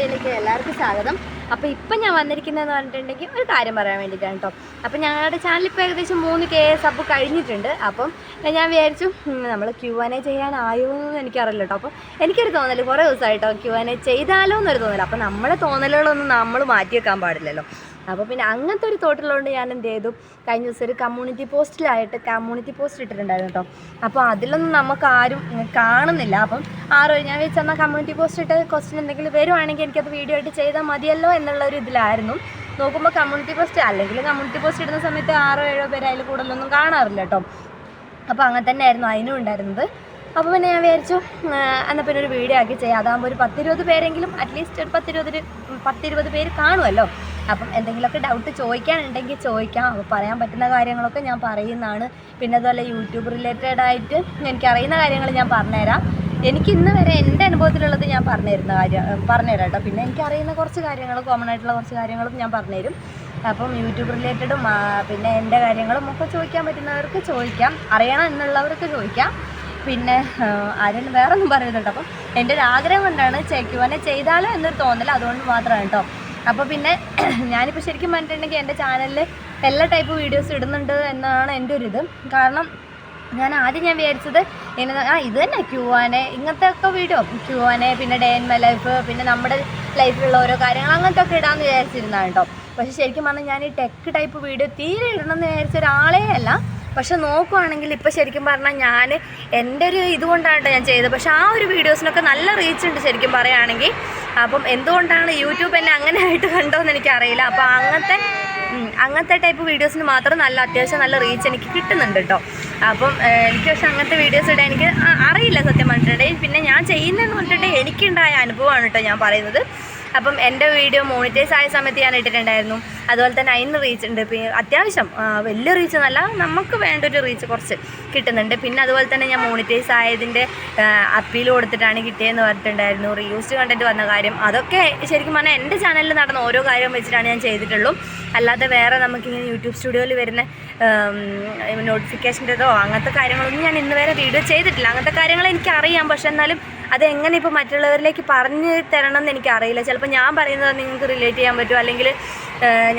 വീഡിയോയിലേക്ക് എല്ലാവർക്കും സ്വാഗതം. അപ്പോൾ ഇപ്പം ഞാൻ വന്നിരിക്കുന്നതെന്ന് പറഞ്ഞിട്ടുണ്ടെങ്കിൽ ഒരു കാര്യം പറയാൻ വേണ്ടിയിട്ടാണ് കേട്ടോ അപ്പോൾ ഞങ്ങളുടെ ചാനൽ ഇപ്പോൾ ഏകദേശം മൂന്ന് കെ എസ് അപ്പ് കഴിഞ്ഞിട്ടുണ്ട്. അപ്പം ഞാൻ വിചാരിച്ചു നമ്മൾ ക്യു എൻ എ ചെയ്യാനായോ എന്ന് എനിക്കറിയില്ല കേട്ടോ അപ്പോൾ എനിക്കൊരു തോന്നൽ കുറേ ദിവസമായിട്ടോ ക്യു എൻ എ ചെയ്താലോ എന്നൊരു തോന്നൽ അപ്പോൾ നമ്മുടെ തോന്നലുകളൊന്നും നമ്മൾ മാറ്റി വെക്കാൻ പാടില്ലല്ലോ. അപ്പോൾ പിന്നെ അങ്ങനത്തെ ഒരു തോട്ടിലുകൊണ്ട് ഞാൻ എന്ത് ചെയ്തു? കഴിഞ്ഞ ദിവസം ഒരു കമ്മ്യൂണിറ്റി പോസ്റ്റിലായിട്ട് കമ്മ്യൂണിറ്റി പോസ്റ്റ് ഇട്ടിട്ടുണ്ടായിരുന്നു കേട്ടോ അപ്പോൾ അതിലൊന്നും നമുക്ക് ആരും കാണുന്നില്ല. അപ്പം ആരോ ഞാൻ വെച്ചെന്നാൽ കമ്മ്യൂണിറ്റി പോസ്റ്റ് ഇട്ട് ക്വസ്റ്റ്യൻ എന്തെങ്കിലും വരുവാണെങ്കിൽ എനിക്കത് വീഡിയോ ആയിട്ട് ചെയ്താൽ മതിയല്ലോ എന്നുള്ള ഒരു ഇതിലായിരുന്നു. നോക്കുമ്പോൾ കമ്മ്യൂണിറ്റി പോസ്റ്റ് അല്ലെങ്കിൽ കമ്മ്യൂണിറ്റി പോസ്റ്റ് ഇടുന്ന സമയത്ത് ആറോ ഏഴോ പേര് അതിൽ കൂടുതലൊന്നും കാണാറില്ല കേട്ടോ അപ്പോൾ അങ്ങനെ തന്നെ ആയിരുന്നു അതിനും ഉണ്ടായിരുന്നത്. അപ്പോൾ പിന്നെ ഞാൻ വിചാരിച്ചു എന്നാൽ പിന്നെ ഒരു വീഡിയോ ആക്കി ചെയ്യാം. അതാകുമ്പോൾ ഒരു പത്തിരുപത് പേരെങ്കിലും അറ്റ്ലീസ്റ്റ് ഒരു പത്തിരുപത് പത്തിരുപത് പേര് കാണുമല്ലോ അപ്പം എന്തെങ്കിലുമൊക്കെ ഡൗട്ട് ചോദിക്കാനുണ്ടെങ്കിൽ ചോദിക്കാം. അപ്പോൾ പറയാൻ പറ്റുന്ന കാര്യങ്ങളൊക്കെ ഞാൻ പറയുന്നതാണ്. പിന്നെ അതുപോലെ യൂട്യൂബ് റിലേറ്റഡ് ആയിട്ട് എനിക്ക് അറിയുന്ന കാര്യങ്ങൾ ഞാൻ പറഞ്ഞുതരാം. എനിക്ക് ഇന്ന് വരെ എന്റെ അനുഭവത്തിലുള്ളത് ഞാൻ പറഞ്ഞു തരുന്ന കാര്യം പറഞ്ഞുതരാം കേട്ടോ. പിന്നെ എനിക്കറിയുന്ന കുറച്ച് കാര്യങ്ങൾ കോമൺ ആയിട്ടുള്ള കുറച്ച് കാര്യങ്ങളും ഞാൻ പറഞ്ഞുതരും. അപ്പം യൂട്യൂബ് റിലേറ്റഡും പിന്നെ എന്റെ കാര്യങ്ങളും ഒക്കെ ചോദിക്കാൻ പറ്റുന്നവർക്ക് ചോദിക്കാം. അറിയണം എന്നുള്ളവർക്ക് ചോദിക്കാം. പിന്നെ ആരും വേറെ ഒന്നും പറയുന്നുണ്ട് അപ്പം എന്റെ ഒരു ആഗ്രഹം കൊണ്ടാണ് ചേക്കുവാനെ ചെയ്താലോ എന്നൊരു തോന്നൽ അതുകൊണ്ട് മാത്രമാണ് കേട്ടോ. അപ്പോൾ പിന്നെ ഞാനിപ്പോൾ ശരിക്കും പറഞ്ഞിട്ടുണ്ടെങ്കിൽ എന്റെ ചാനലിൽ എല്ലാ ടൈപ്പ് വീഡിയോസ് ഇടുന്നുണ്ട് എന്നാണ് എന്റെ ഒരു ഇത്. കാരണം ഞാൻ ആദ്യം ഞാൻ വിചാരിച്ചത് ഇങ്ങനെ ആ ഇത് തന്നെ ക്യൂ ആനെ ഇങ്ങനത്തെ ഒക്കെ വീഡിയോ ക്യൂ ആനെ പിന്നെ ഡേ ഇൻ മൈ ലൈഫ് പിന്നെ നമ്മുടെ ലൈഫിലുള്ള ഓരോ കാര്യങ്ങൾ അങ്ങനത്തെ ഒക്കെ ഇടാമെന്ന് വിചാരിച്ചിരുന്നതാണ് കേട്ടോ. പക്ഷേ ശരിക്കും പറഞ്ഞാൽ ഞാൻ ഈ ടെക്ക് ടൈപ്പ് വീഡിയോ തീരെ ഇടണമെന്ന് വിചാരിച്ച ഒരാളേ അല്ല. പക്ഷെ നോക്കുവാണെങ്കിൽ ഇപ്പോൾ ശരിക്കും പറഞ്ഞാൽ ഞാൻ എന്റെ ഒരു ഇതുകൊണ്ടാണ് ഞാൻ ചെയ്തത്. പക്ഷേ ആ ഒരു വീഡിയോസിനൊക്കെ നല്ല റീച്ച് ഉണ്ട് ശരിക്കും പറയുകയാണെങ്കിൽ അപ്പം എന്തുകൊണ്ടാണ് യൂട്യൂബ് എന്നെ അങ്ങനെ ആയിട്ട് കണ്ടോന്ന് എനിക്കറിയില്ല. അപ്പോൾ അങ്ങനത്തെ അങ്ങനത്തെ ടൈപ്പ് വീഡിയോസിന് മാത്രം നല്ല അത്യാവശ്യം നല്ല റീച്ച് എനിക്ക് കിട്ടുന്നുണ്ട് കേട്ടോ അപ്പം എനിക്ക് പക്ഷെ അങ്ങനത്തെ വീഡിയോസ് ഇടാൻ എനിക്ക് അറിയില്ല സത്യം പറഞ്ഞിട്ടുണ്ടെങ്കിൽ. പിന്നെ ഞാൻ ചെയ്യുന്നതെന്ന് പറഞ്ഞിട്ടുണ്ടെങ്കിൽ എനിക്കുണ്ടായ അനുഭവമാണ് കേട്ടോ ഞാൻ പറയുന്നത്. അപ്പം എന്റെ വീഡിയോ മോണിറ്റൈസ് ആയ സമയത്ത് ഞാൻ ഇട്ടിട്ടുണ്ടായിരുന്നു. അതുപോലെ തന്നെ അതിന് റീച്ച് ഉണ്ട്. അത്യാവശ്യം വലിയ റീച്ച് എന്നല്ല നമുക്ക് വേണ്ട ഒരു റീച്ച് കുറച്ച് കിട്ടുന്നുണ്ട്. പിന്നെ അതുപോലെ തന്നെ ഞാൻ മോണിറ്റൈസ് ആയതിന്റെ അപ്പീൽ കൊടുത്തിട്ടാണ് കിട്ടിയതെന്ന് പറഞ്ഞിട്ടുണ്ടായിരുന്നു. റീയൂസ്ഡ് കണ്ടന്റ് വന്ന കാര്യം. അതൊക്കെ ശരിക്കും പറഞ്ഞാൽ എന്റെ ചാനലിൽ നടന്ന ഓരോ കാര്യം വെച്ചിട്ടാണ് ഞാൻ ചെയ്തിട്ടുള്ളൂ. അല്ലാതെ വേറെ നമുക്കിങ്ങനെ യൂട്യൂബ് സ്റ്റുഡിയോയിൽ വരുന്ന നോട്ടിഫിക്കേഷന്റെതോ അങ്ങനത്തെ കാര്യങ്ങളൊന്നും ഞാൻ ഇന്ന് വരെ വീഡിയോ ചെയ്തിട്ടില്ല. അങ്ങനത്തെ കാര്യങ്ങൾ എനിക്കറിയാം. പക്ഷെ എന്നാലും അത് എങ്ങനെ ഇപ്പോൾ മറ്റുള്ളവരിലേക്ക് പറഞ്ഞു തരണം എന്ന് എനിക്കറിയില്ല. ചിലപ്പോൾ ഞാൻ പറയുന്നത് നിങ്ങൾക്ക് റിലേറ്റ് ചെയ്യാൻ പറ്റും. അല്ലെങ്കിൽ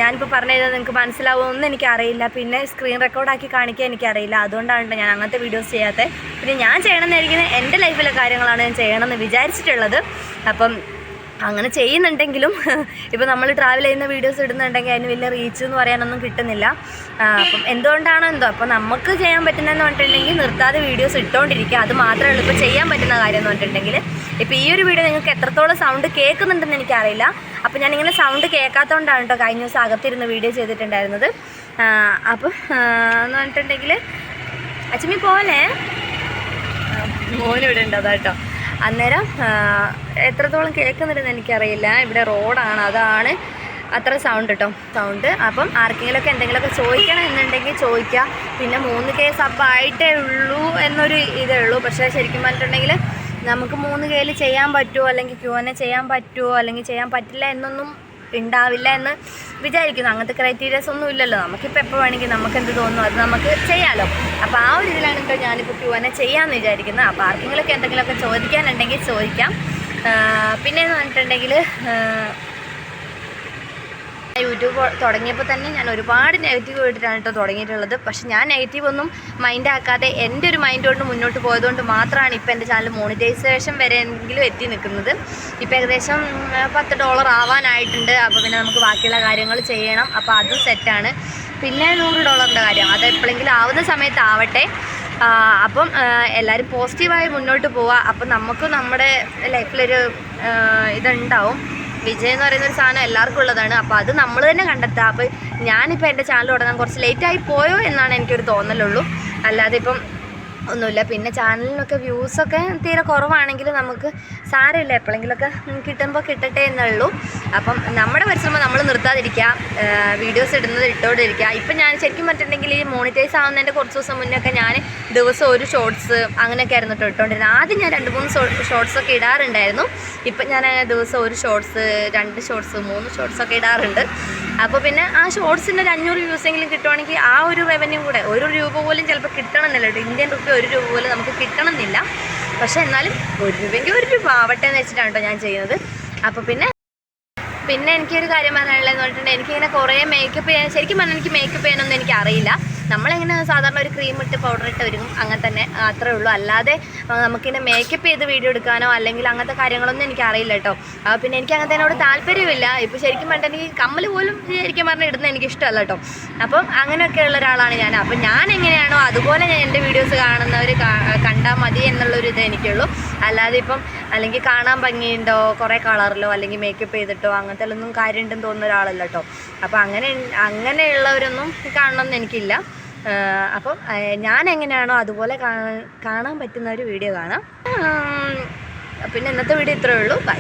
ഞാനിപ്പോൾ പറഞ്ഞു കഴിഞ്ഞാൽ നിങ്ങൾക്ക് മനസ്സിലാവുമെന്ന് എനിക്കറിയില്ല. പിന്നെ സ്ക്രീൻ റെക്കോർഡാക്കി കാണിക്കാൻ എനിക്കറിയില്ല. അതുകൊണ്ടാണ് ഞാൻ അങ്ങനത്തെ വീഡിയോസ് ചെയ്യാത്തത്. പിന്നെ ഞാൻ ചെയ്യണമെന്നായിരിക്കുന്നത് എന്റെ ലൈഫിലെ കാര്യങ്ങളാണ് ഞാൻ ചെയ്യണമെന്ന് വിചാരിച്ചിട്ടുള്ളത്. അപ്പം അങ്ങനെ ചെയ്യുന്നുണ്ടെങ്കിലും ഇപ്പോൾ നമ്മൾ ട്രാവൽ ചെയ്യുന്ന വീഡിയോസ് ഇടുന്നുണ്ടെങ്കിൽ അതിന് വലിയ റീച്ച് എന്ന് പറയാനൊന്നും കിട്ടുന്നില്ല. അപ്പം എന്തുകൊണ്ടാണോ എന്തോ അപ്പോൾ നമുക്ക് ചെയ്യാൻ പറ്റുന്നതെന്ന് പറഞ്ഞിട്ടുണ്ടെങ്കിൽ നിർത്താതെ വീഡിയോസ് ഇട്ടുകൊണ്ടിരിക്കുക അത് മാത്രമേ ഉള്ളൂ ഇപ്പോൾ ചെയ്യാൻ പറ്റുന്ന കാര്യം എന്ന് പറഞ്ഞിട്ടുണ്ടെങ്കിൽ. ഇപ്പോൾ ഈ ഒരു വീഡിയോ നിങ്ങൾക്ക് എത്രത്തോളം സൗണ്ട് കേൾക്കുന്നുണ്ടെന്ന് എനിക്കറിയില്ല. അപ്പോൾ ഞാനിങ്ങനെ സൗണ്ട് കേൾക്കാത്തതുകൊണ്ടാണ് കേട്ടോ കഴിഞ്ഞ ദിവസം അകത്തിരുന്ന് വീഡിയോ ചെയ്തിട്ടുണ്ടായിരുന്നത്. അപ്പം എന്ന് പറഞ്ഞിട്ടുണ്ടെങ്കിൽ അച്ഛമ്മി പോലെ മോനിവിടെ ഉണ്ട് അതാട്ടോ അന്നേരം എത്രത്തോളം കേൾക്കുന്നുണ്ടെന്ന് എനിക്കറിയില്ല. ഇവിടെ റോഡാണ്. അതാണ് അത്ര സൗണ്ട് കേട്ടോ സൗണ്ട് അപ്പം ആർക്കെങ്കിലുമൊക്കെ എന്തെങ്കിലുമൊക്കെ ചോദിക്കണം എന്നുണ്ടെങ്കിൽ ചോദിക്കുക പിന്നെ മൂന്ന് കേസ് അപ്പം ആയിട്ടേ ഉള്ളൂ എന്നൊരു ഇതേ ഉള്ളൂ. പക്ഷേ ശരിക്കും പറഞ്ഞിട്ടുണ്ടെങ്കിൽ നമുക്ക് മൂന്ന് കെയിൽ ചെയ്യാൻ പറ്റുമോ? അല്ലെങ്കിൽ ക്യൂ എന്നെ ചെയ്യാൻ പറ്റുമോ? അല്ലെങ്കിൽ ചെയ്യാൻ പറ്റില്ല എന്നൊന്നും ഉണ്ടാവില്ല എന്ന് വിചാരിക്കുന്നു. അങ്ങനത്തെ ക്രൈറ്റീരിയസ് ഒന്നും ഇല്ലല്ലോ. നമുക്കിപ്പോൾ എപ്പോൾ വേണമെങ്കിൽ നമുക്ക് എന്ത് തോന്നുന്നു അത് നമുക്ക് ചെയ്യാമല്ലോ അപ്പോൾ ആ ഒരു ഇതിലാണ് ഇപ്പോൾ ഞാനിപ്പോൾ ക്യൂ എന്നെ ചെയ്യാമെന്ന് വിചാരിക്കുന്നത് അപ്പോൾ ആർക്കെങ്കിലൊക്കെ എന്തെങ്കിലുമൊക്കെ ചോദിക്കാനുണ്ടെങ്കിൽ ചോദിക്കാം. പിന്നെ പിന്നെയെന്ന് പറഞ്ഞിട്ടുണ്ടെങ്കിൽ യൂട്യൂബ് തുടങ്ങിയപ്പോൾ തന്നെ ഞാൻ ഒരുപാട് നെഗറ്റീവ് കേട്ടിട്ടാണ് കേട്ടോ തുടങ്ങിയിട്ടുള്ളത്. പക്ഷേ ഞാൻ നെഗറ്റീവ് ഒന്നും മൈൻഡ് ആക്കാതെ എന്റെ ഒരു മൈൻഡ് കൊണ്ട് മുന്നോട്ട് പോയതുകൊണ്ട് മാത്രമാണ് ഇപ്പോൾ എന്റെ ചാനൽ മോണിറ്റൈസേഷൻ വരെ എങ്കിലും എത്തി നിൽക്കുന്നത്. ഇപ്പോൾ ഏകദേശം പത്ത് ഡോളർ ആവാനായിട്ടുണ്ട്. അപ്പോൾ പിന്നെ നമുക്ക് ബാക്കിയുള്ള കാര്യങ്ങൾ ചെയ്യണം. അപ്പോൾ അതും സെറ്റാണ് പിന്നെ നൂറ് ഡോളറിന്റെ കാര്യം. അത് എപ്പോഴെങ്കിലും ആവുന്ന സമയത്ത് ആവട്ടെ അപ്പം എല്ലാവരും പോസിറ്റീവായി മുന്നോട്ട് പോവുക. അപ്പം നമുക്ക് നമ്മുടെ ലൈഫിലൊരു ഇതുണ്ടാവും. വിജയം എന്ന് പറയുന്ന ഒരു സാധനം എല്ലാവർക്കും ഉള്ളതാണ്. അപ്പോൾ അത് നമ്മൾ തന്നെ കണ്ടെത്തുക. അപ്പോൾ ഞാനിപ്പോൾ എന്റെ ചാനൽ തുടങ്ങാൻ കുറച്ച് ലേറ്റായി പോയോ എന്നാണ് എനിക്കൊരു തോന്നലുള്ളൂ. അല്ലാതെ ഇപ്പം ഒന്നുമില്ല. പിന്നെ ചാനലിനൊക്കെ വ്യൂസൊക്കെ തീരെ കുറവാണെങ്കിൽ നമുക്ക് സാരമില്ല. എപ്പോഴെങ്കിലുമൊക്കെ കിട്ടുമ്പോൾ കിട്ടട്ടെ എന്നുള്ളൂ. അപ്പം നമ്മുടെ പരിശ്രമം നമ്മൾ നിർത്താതിരിക്കുക. വീഡിയോസ് ഇടുന്നത് ഇട്ടുകൊണ്ടിരിക്കുക. ഇപ്പം ഞാൻ ശരിക്കും പറഞ്ഞിട്ടുണ്ടെങ്കിൽ ഈ മോണിറ്റൈസ് ആവുന്നതിന്റെ കുറച്ച് ദിവസം മുന്നേ ഒക്കെ ഞാൻ ദിവസം ഒരു ഷോർട്സ് അങ്ങനെയൊക്കെ ആയിരുന്നു ഇട്ടുകൊണ്ടിരുന്നത്. ആദ്യം ഞാൻ രണ്ട് മൂന്ന് ഷോർട്സ് ഒക്കെ ഇടാറുണ്ടായിരുന്നു. ഇപ്പം ഞാൻ ദിവസം ഒരു ഷോർട്സ് രണ്ട് ഷോർട്സ് മൂന്ന് ഷോർട്സ് ഒക്കെ ഇടാറുണ്ട്. അപ്പോൾ പിന്നെ ആ ഷോർട്സിന്റെ ഒരു അഞ്ഞൂറ് വ്യൂസെങ്കിലും കിട്ടുവാണെങ്കിൽ ആ ഒരു റവന്യൂ കൂടെ ഒരു രൂപ പോലും ചിലപ്പോൾ കിട്ടണമെന്നില്ല കേട്ടോ. ഇന്ത്യൻ റുപ്പി ഒരു രൂപ പോലും നമുക്ക് കിട്ടണമെന്നില്ല. പക്ഷേ എന്നാലും ഒരു രൂപയ്ക്ക് ഒരു രൂപ ആവട്ടെ എന്ന് വെച്ചിട്ടാണ് കേട്ടോ ഞാൻ ചെയ്യുന്നത്. അപ്പോൾ പിന്നെ പിന്നെ എനിക്കൊരു കാര്യം പറയാനുള്ളതെന്ന് പറഞ്ഞിട്ടുണ്ടെങ്കിൽ എനിക്കിങ്ങനെ കുറേ മേക്കപ്പ് ചെയ്യാൻ ശരിക്കും പറഞ്ഞാൽ എനിക്ക് മേക്കപ്പ് ചെയ്യാനൊന്നും എനിക്ക് അറിയില്ല നമ്മളെങ്ങനെ സാധാരണ ഒരു ക്രീം ഇട്ട് പൗഡർ ഇട്ട് വരും അങ്ങനെ തന്നെ അത്രേ ഉള്ളൂ. അല്ലാതെ നമുക്കിങ്ങനെ മേക്കപ്പ് ചെയ്ത് വീഡിയോ എടുക്കാനോ അല്ലെങ്കിൽ അങ്ങനത്തെ കാര്യങ്ങളൊന്നും എനിക്ക് അറിയില്ല കേട്ടോ. പിന്നെ എനിക്ക് അങ്ങനത്തെ അതിനോട് താല്പര്യമില്ല. ഇപ്പോൾ ശരിക്കും പറഞ്ഞിട്ട് എനിക്ക് കമ്മൽ പോലും ശരിക്കും പറഞ്ഞാൽ ഇടുന്നത് എനിക്ക് ഇഷ്ടമല്ല കേട്ടോ. അപ്പം അങ്ങനെയൊക്കെ ഉള്ള ഒരാളാണ് ഞാൻ. അപ്പം ഞാൻ എങ്ങനെയാണോ അതുപോലെ ഞാൻ എന്റെ വീഡിയോസ് കാണുന്നവർ കണ്ടാൽ മതി എന്നുള്ളൊരു ഇത് എനിക്കുള്ളൂ. അല്ലാതെ ഇപ്പം അല്ലെങ്കിൽ കാണാൻ ഭംഗിയുണ്ടോ കുറേ കളറിലോ അല്ലെങ്കിൽ മേക്കപ്പ് ചെയ്തിട്ടോ അങ്ങനത്തെ ഒന്നും കാര്യമുണ്ടെന്ന് തോന്നുന്ന ഒരാളല്ല കേട്ടോ. അപ്പം അങ്ങനെ അങ്ങനെയുള്ളവരൊന്നും കാണണമെന്ന് എനിക്കില്ല. അപ്പം ഞാൻ എങ്ങനെയാണോ അതുപോലെ കാണാൻ പറ്റുന്ന ഒരു വീഡിയോ കാണാം. പിന്നെ ഇന്നത്തെ വീഡിയോ ഇത്രയേ ഉള്ളൂ. ബൈ.